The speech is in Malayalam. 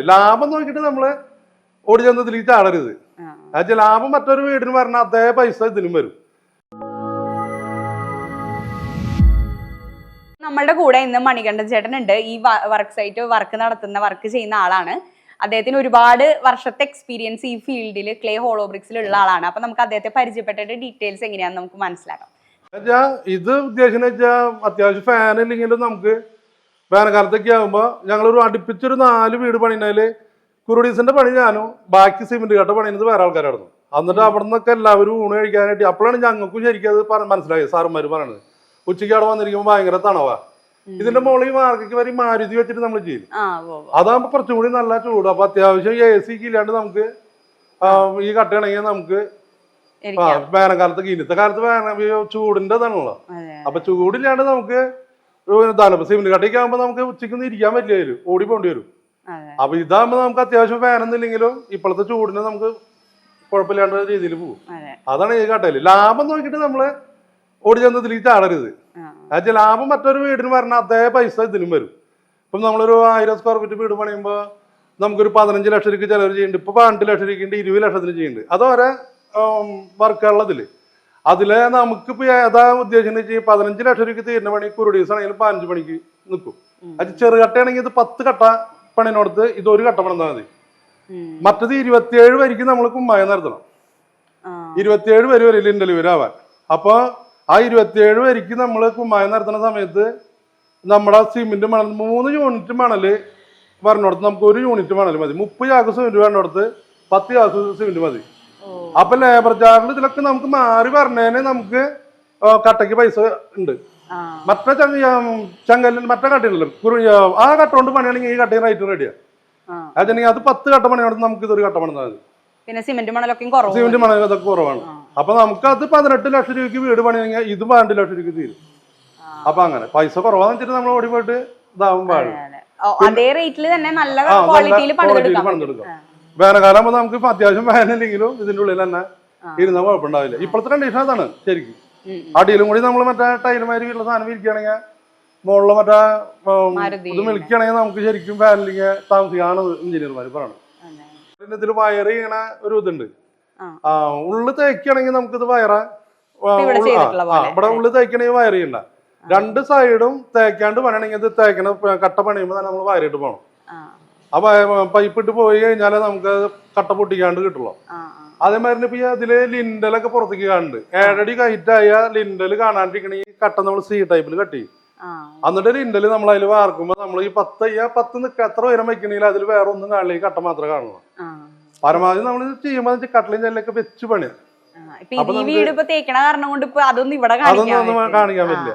ലാഭം നോക്കിയിട്ട് നമ്മൾ ഓടി ചെന്ന് ഇതിലേക്ക് ചാടരുത്. ആ. എന്നുവെച്ചാൽ ലാഭം മറ്റൊരു വീടിന് പറഞ്ഞ അതേ പൈസ ഇതിനും വരും. നമ്മളുടെ കൂടെ ഇന്ന് മണികണ്ഠൻ ചേട്ടൻ ഉണ്ട് ഈ വർക്ക് സൈറ്റ് വർക്ക് നടത്തുന്ന വർക്ക് ചെയ്യുന്ന ആളാണ്. അദ്ദേഹത്തിന് ഒരുപാട് വർഷത്തെ എക്സ്പീരിയൻസ് ഈ ഫീൽഡിൽ ക്ലേ ഹോളോബ്രിക്സിൽ ഉള്ള ആളാണ്. അപ്പൊ നമുക്ക് അദ്ദേഹത്തെ പരിചയപ്പെട്ടിട്ട് ഡീറ്റെയിൽസ് എങ്ങനെയാന്ന് നമുക്ക് മനസ്സിലാക്കാം. ഇത് ഉദ്ദേശം അത്യാവശ്യം ഫാൻ ഇല്ലെങ്കിലും നമുക്ക് വേനൽക്കാലത്തൊക്കെ ആകുമ്പോൾ ഞങ്ങളൊരു അടുപ്പിച്ചൊരു നാല് വീട് പണിയുന്നതിൽ കുറുഡീസിന്റെ പണി ഞാനും ബാക്കി സിമെന്റ് കട്ട പണിയുന്നത് വേറെ ആൾക്കാരായിരുന്നു. എന്നിട്ട് അവിടെ നിന്നൊക്കെ എല്ലാവരും ഊണ് കഴിക്കാനായിട്ട് അപ്പോഴാണ് ഞങ്ങൾക്കും ശരിക്കും അത് മനസ്സിലായത് സാറന്മാർ പറയണത്. ഉച്ചയ്ക്ക് അവിടെ വന്നിരിക്കുമ്പോൾ ഭയങ്കര തണവാ. ഇതിന്റെ മുകളിൽ ഈ മാർക്കയ്ക്ക് വരെ മാരുതി വെച്ചിട്ട് നമ്മൾ ചെയ്യും. അതാകുമ്പോ. അതാകുമ്പോൾ കുറച്ചും കൂടി നല്ല ചൂട്. അപ്പൊ അത്യാവശ്യം എ സി ഇല്ലാണ്ട് നമുക്ക് ഈ കട്ടയാണെങ്കിൽ നമുക്ക് വേനൽക്കാലത്ത് ഇന്നത്തെ കാലത്ത് വേന ചൂടിന്റെ ഇതാണല്ലോ അതെ. അപ്പൊ ചൂടില്ലാണ്ട് നമുക്ക് ഒരു ഇതാണ് ഇപ്പൊ സിമെന്റ് ആകുമ്പോൾ നമുക്ക് ഉച്ചയ്ക്ക് ഇരിക്കാൻ പറ്റില്ല അതിൽ ഓടി പോണ്ടി വരും. അപ്പൊ ഇതാകുമ്പോൾ നമുക്ക് അത്യാവശ്യം ഫാനൊന്നുമില്ലെങ്കിലും ഇപ്പോഴത്തെ ചൂടിന് നമുക്ക് കുഴപ്പമില്ലാണ്ട രീതിയിൽ പോകും. അതെ. അതാണ് ഈ കട്ടയിൽ. ലാഭം നോക്കിയിട്ട് നമ്മൾ ഓടി ചെന്ന് ഇതിലേക്ക് ചാടരുത്. എന്നുവെച്ചാൽ ലാഭം മറ്റൊരു വീടിന് പറഞ്ഞ അതേ പൈസ ഇതിനും വരും. ഇപ്പം നമ്മളൊരു ആയിരം സ്ക്വയർ ഫീറ്റ് വീട് പണിയുമ്പോൾ നമുക്കൊരു പതിനഞ്ച് ലക്ഷം രൂപ ചിലവർ ചെയ്യുന്നുണ്ട്. ഇപ്പൊ പന്ത്രണ്ട് ലക്ഷം രൂപയ്ക്ക് ഇരുപത് ലക്ഷത്തിന് ചെയ്യുന്നുണ്ട്. അതോരെ വർക്കുള്ളതിൽ അതിൽ നമുക്കിപ്പോ ഏതാ ഉദ്ദേശം വെച്ചാൽ പതിനഞ്ച് ലക്ഷം രൂപയ്ക്ക് തീരുന്ന പണി ദിവസം ആണെങ്കിലും പതിനഞ്ച് പണിക്ക് നിൽക്കും അത് ചെറുകട്ടയാണെങ്കിൽ ഇത് പത്ത് കട്ട പണിനോടത്ത് ഇത് ഒരു കട്ട പണിതാൽ മതി. മറ്റത് ഇരുപത്തിയേഴ് വരിക്ക് നമ്മൾ കുമ്മായം നടത്തണം. ഇരുപത്തിയേഴ് വരി വരെ ഡെലിവറി ആവാൻ അപ്പോൾ ആ ഇരുപത്തിയേഴ് വരിക്ക് നമ്മൾ കുമ്മായം നടത്തുന്ന സമയത്ത് നമ്മുടെ സിമെന്റ് മണൽ മൂന്ന് യൂണിറ്റ് മണൽ വരണോടത്ത് നമുക്ക് ഒരു യൂണിറ്റ് മണൽ മതി മുപ്പത് ചാക്ക് സിമെന്റ് വേണ്ടിടത്ത് പത്ത് ചാക്ക് സിമെന്റ് മതി. അപ്പൊ ലേബർ ചാർജ് ഇതിലൊക്കെ നമുക്ക് മാറി പറഞ്ഞതിന് നമുക്ക് കട്ടക്ക് കട്ടയ്ക്ക് പൈസ ഉണ്ട്. മറ്റേ ചങ്ങ ചങ്കലിൽ മറ്റേ കട്ടയുണ്ടല്ലോ ആ കട്ട കൊണ്ട് പണിയാണെങ്കിൽ ഈ കട്ടയും റേറ്റ് റെഡിയാ. അതെങ്കിൽ അത് പത്ത് കട്ട പണിയാണെങ്കിൽ നമുക്ക് ഇതൊരു കട്ട പണിതാൽ മതി. പിന്നെ സിമെന്റ് മണലൊക്കെ കുറവ്. സിമെന്റ് മണൽ അതൊക്കെ കുറവാണ്. അപ്പൊ നമുക്ക് അത് പതിനെട്ട് ലക്ഷം രൂപയ്ക്ക് വീട് പണിയാണെങ്കിൽ ഇത് പന്ത്രണ്ട് ലക്ഷം രൂപയ്ക്ക് തീരും. അപ്പൊ അങ്ങനെ. പൈസ കുറവാന്ന് വെച്ചിട്ട് നമ്മൾ ഓടി പോയിട്ട് ഇതാവും അതെ, റേറ്റിൽ തന്നെ നല്ല ക്വാളിറ്റിയിൽ പണിതെടുക്കാം. പണിതെടുക്കാം. വേനൽക്കാലം ആകുമ്പോൾ നമുക്ക് ഇപ്പൊ അത്യാവശ്യം വേനലില്ലെങ്കിലും ഇതിന്റെ ഉള്ളിൽ തന്നെ. ഇരുന്ന കുഴപ്പമുണ്ടാവില്ല ഇപ്പോഴത്തെ കണ്ടീഷൻ അതാണ് ശരിക്കും. അടിയിലും കൂടി നമ്മൾ മറ്റേ ടൈലുമാരി വീട്ടിലെ സാധനം വിരിക്കുകയാണെങ്കിൽ മുകളിൽ മറ്റേ ഇത് വിളിക്കുകയാണെങ്കിൽ നമുക്ക് ശരിക്കും ഫാനിലേക്ക് താമസിക്കാണ് എഞ്ചിനീയർമാർ പറയണത് അതെ. പിന്നെ ഇതിൽ വയർ ചെയ്യണ ഒരു ഇതുണ്ട് ആ. ഉള്ളു തേക്കുകയാണെങ്കിൽ നമുക്കിത് വയറ ഇവിടെ ഉള്ളു തേക്കണെങ്കിൽ വയർ ചെയ്യണ്ട രണ്ട് സൈഡും തേക്കാണ്ട് പണിയണമെങ്കിൽ ഇത് തേക്കണ കട്ട പണിയുമ്പോൾ തന്നെ നമ്മൾ വയറിട്ട് പോകണം അപ്പൊ പൈപ്പ് ഇട്ട് പോയി കഴിഞ്ഞാലേ നമുക്ക് കട്ട പൊട്ടിക്കാണ്ട് കിട്ടുള്ളൂ. അതേമാതിരി ഇപ്പൊ അതിലെ ലിൻഡലൊക്കെ പുറത്തേക്ക് കാണുന്നുണ്ട്. ഏഴടി കയറ്റായ ലിൻഡൽ കാണാണ്ടിരിക്കണെങ്കിൽ കട്ട നമ്മൾ സി ടൈപ്പിൽ കട്ടി. എന്നിട്ട് ലിൻഡൽ നമ്മൾ അതിൽ വാർക്കുമ്പോ നമ്മൾ ഈ പത്ത് ഈ പത്ത് നിക്ക എത്ര ഉയരം വെക്കണെങ്കിൽ അതിൽ വേറെ ഒന്നും കാണില്ല ഈ കട്ട മാത്രമേ കാണുള്ളൂ. പരമാവധി നമ്മൾ ചെയ്യുമ്പോൾ കട്ടലും ചെല്ലൊക്കെ വെച്ച് ഇവിടെ അതൊന്നും കാണിക്കാൻ പറ്റില്ല.